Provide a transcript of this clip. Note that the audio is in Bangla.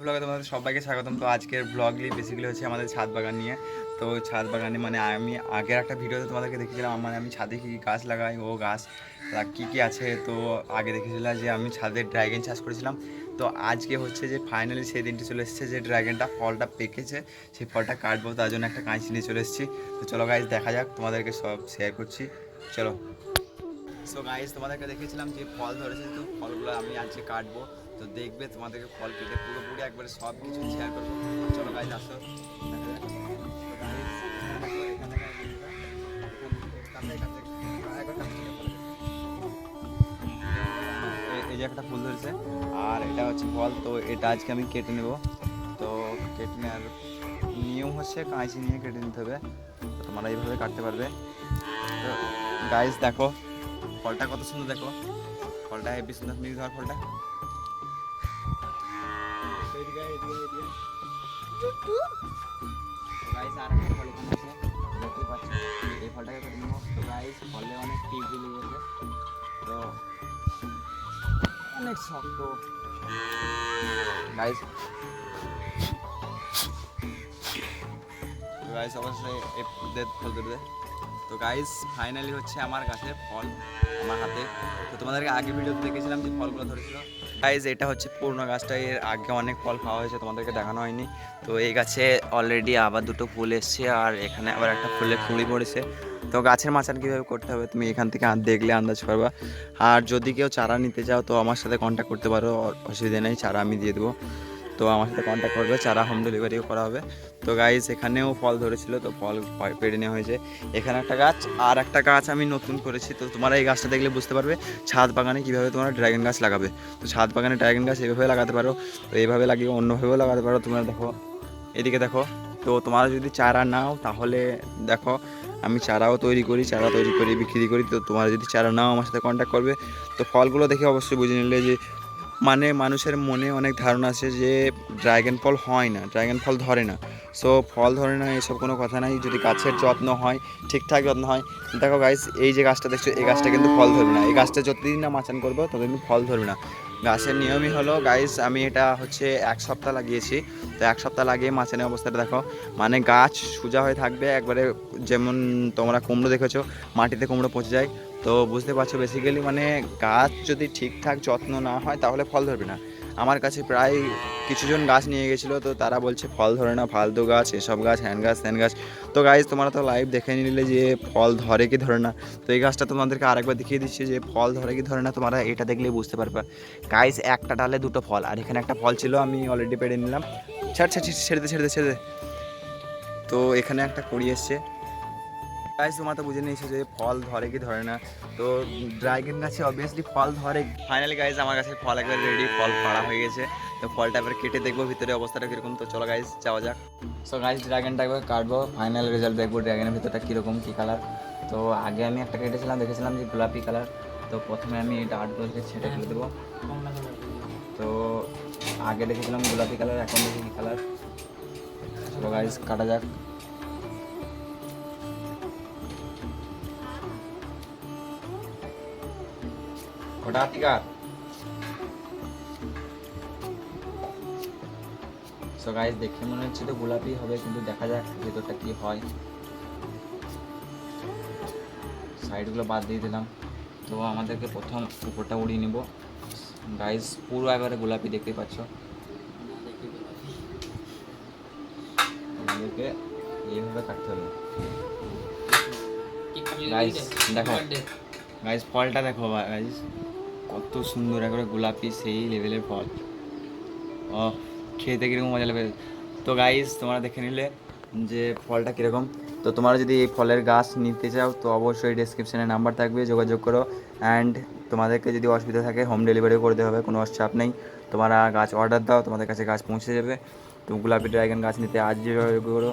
ব্লগে তোমাদের সবাইকে স্বাগতম। তো আজকের ব্লগলি বেসিক্যালি হচ্ছে আমাদের ছাদ বাগান নিয়ে। তো ছাদ বাগানে মানে আমি আগের একটা ভিডিওতে তোমাদেরকে দেখেছিলাম মানে আমি ছাদে কী কী গাছ লাগাই, ও গাছ কী কী আছে। তো আগে দেখেছিলাম যে আমি ছাদে ড্রাগন চাষ করেছিলাম। তো আজকে হচ্ছে যে ফাইনালি সেই দিনটি চলে এসেছে যে ড্রাগনটা ফলটা পেকেছে, সেই ফলটা কাটবো, তার জন্য একটা কাঁচি নিয়ে চলে এসেছি। তো চলো গাইজ দেখা যাক, তোমাদেরকে সব শেয়ার করছি। চলো। সো গাইজ তোমাদেরকে দেখেছিলাম যে ফল ধরেছে, তো ফলগুলো আমি আজকে কাটবো। তো দেখবে তোমাদেরকে ফল কেটে পুরোপুরি একবারে সব কিছু শেয়ার করব। চলো গাইজ আসো। এই- যে একটা ফুল ধরেছে, আর এটা হচ্ছে ফল, তো এটা আজকে আমি কেটে নেব। তো কেটে নেওয়ার নিয়ম হচ্ছে কাঁচি নিয়ে কেটে নিতে হবে। তোমরা এইভাবে কাটতে পারবে। তো গাইজ দেখো, ফলটা কত সুন্দর দেখো। ফলটা হেবি সুন্দর, তুমি ধর ফলটা? গাইস আর একটা ফল দেখতে পাচ্ছ এই ফলটাকে তো গাইস ফলে অনেক তো অনেক শক্ত। গাইস গাইস অবশ্যই তো গাইস ফাইনালি হচ্ছে আমার কাছে ফল, আমার হাতে। তো তোমাদেরকে আগে ভিডিওতে দেখেছিলাম যে ফলগুলো ধরেছিল। গাইস এটা হচ্ছে পুরনো গাছটা। এর আগে অনেক ফল খাওয়া হয়েছে, তোমাদেরকে দেখানো হয়নি। তো এই গাছে অলরেডি আবার দুটো ফুল এসছে, আর এখানে আবার একটা ফুলে কুড়ি পড়েছে। তো গাছের মাচান কীভাবে করতে হবে, তুমি এখান থেকে দেখলে আন্দাজ করবা। আর যদি কেউ চারা নিতে চাও, তো আমার সাথে কন্ট্যাক্ট করতে পারো অসুবিধা নেই, চারা আমি দিয়ে দেবো। তো আমার সাথে কন্ট্যাক্ট করবে, চারা হোম ডেলিভারিও করা হবে তো গাইস এখানেও ফল ধরেছিল, তো ফল পেড়ে নেওয়া হয়েছে। এখানে একটা গাছ, আর একটা গাছ আমি নতুন করেছি। তো তোমরা এই গাছটা দেখলে বুঝতে পারবে, ছাদ বাগানে কীভাবে তোমরা ড্রাগন গাছ লাগাবে। তো ছাদ বাগানে ড্রাগন গাছ এভাবে লাগাতে পারো, তো এইভাবে লাগিয়ে অন্যভাবেও লাগাতে পারো। তোমরা দেখো, এদিকে দেখো, তো তোমরা যদি চারা নাও, তাহলে দেখো, আমি চারাও তৈরি করি, চারা তৈরি করি, বিক্রি করি। তো তোমরা যদি চারা নাও, আমার সাথে কন্ট্যাক্ট করবে। তো ফলগুলো দেখে অবশ্যই বুঝে নিলে যে মানে মানুষের মনে অনেক ধারণা আছে যে ড্রাগন ফল হয় না ড্রাগন ফল ধরে না। সো ফল ধরে না, এসব কোনো কথা নাই। যদি গাছের যত্ন হয়, ঠিকঠাক যত্ন হয়, দেখো গাইস এই যে গাছটা দেখছ, এই গাছটা কিন্তু ফল ধরবে না। এই গাছটা যতদিন না মাচান করব, ততদিন ফল ধরবে না। গাছের নিয়মই হলো গাইস আমি এটা হচ্ছে এক সপ্তাহ লাগিয়েছি। তো এক সপ্তাহ লাগিয়ে মাচানের অবস্থাটা দেখো। মানে গাছ সোজা হয়ে থাকবে, একবারে যেমন তোমরা কুমড়ো দেখেছ, মাটিতে কুমড়ো পচে যায়। তো বুঝতে পারছ বেসিক্যালি মানে গাছ যদি ঠিকঠাক যত্ন না হয় তাহলে ফল ধরবে না। আমার কাছে প্রায় কিছুজন গাছ নিয়ে গেছিল তো তারা বলছে ফল ধরে না ফালতু গাছ এসব গাছ হ্যান গাছ ত্যান গাছ। তো গাছ তোমরা তো লাইভ দেখে নিলে যে ফল ধরে কি ধরে না। তো এই গাছটা তোমাদেরকে আরেকবার দেখিয়ে দিচ্ছি যে ফল ধরে কি ধরে না তোমরা এটা দেখলেই বুঝতে পারবে। গাইস একটা ডালে দুটো ফল আর এখানে একটা ফল ছিল আমি অলরেডি পেড়ে নিলাম। ছাড় ছাড়, ছেড়ে দে ছেড়ে দে ছেড়ে দে। তো এখানে একটা কড়ি এসছে। গাইস তোমরা তো বুঝে নিয়েছো যে ফল ধরে কি ধরে না। তো ড্রাগন গাছে অবভিয়াসলি ফল ধরে। ফাইনালি গাইজ আমার কাছে ফল একবার রেডি ফল পাড়া হয়ে গেছে। তো ফলটা এবার কেটে দেখব ভিতরে অবস্থাটা কীরকম। তো চলো গাইজ যাওয়া যাক। সো গাইজ ড্রাগনটা একবার কাটবো ফাইনাল রেজাল্ট দেখব ড্রাগনের ভিতরটা কীরকম কী কালার তো আগে আমি একটা কেটেছিলাম দেখেছিলাম যে গোলাপি কালার তো প্রথমে আমি এই ডার্টগুলোকে ছেড়ে ফেলে দেবো। তো। আগে দেখেছিলাম গোলাপি কালার এখন দেখি কী কালার চলো গাইজ কাটা যাক। ওটা টিকার সো গাইস দেখে মনে হচ্ছে তো গোলাপি হবে, কিন্তু দেখা যাক ভেতরটা কি হয়। সাইডগুলো বাদ দিয়ে দিলাম। তো আমাদেরকে প্রথম উপরটা উড়িয়ে নিব। গাইস পুরো একবারে গোলাপি দেখতে পাচ্ছ। আমাদেরকে এইভাবে কাটতে হবে। গাইস দেখো। গাইস ফলটা দেখো গাইস কত সুন্দর একবারে গোলাপি সেই লেভেলের ফল। ও খেতে কীরকম মজা লাগবে? তো গাইস তোমরা দেখে নিলে যে ফলটা কীরকম। তো তোমরা যদি এই ফলের গাছ নিতে চাও, তো অবশ্যই ডেসক্রিপশানে নাম্বার থাকবে, যোগাযোগ করো। অ্যান্ড তোমাদেরকে যদি অসুবিধা থাকে হোম ডেলিভারিও করে হবে, কোনো চাপ নেই। তোমরা গাছ অর্ডার দাও, তোমাদের কাছে গাছ পৌঁছে যাবে। তো গোলাপি ড্রাগন গাছ নিতে আজ যেভাবে করো।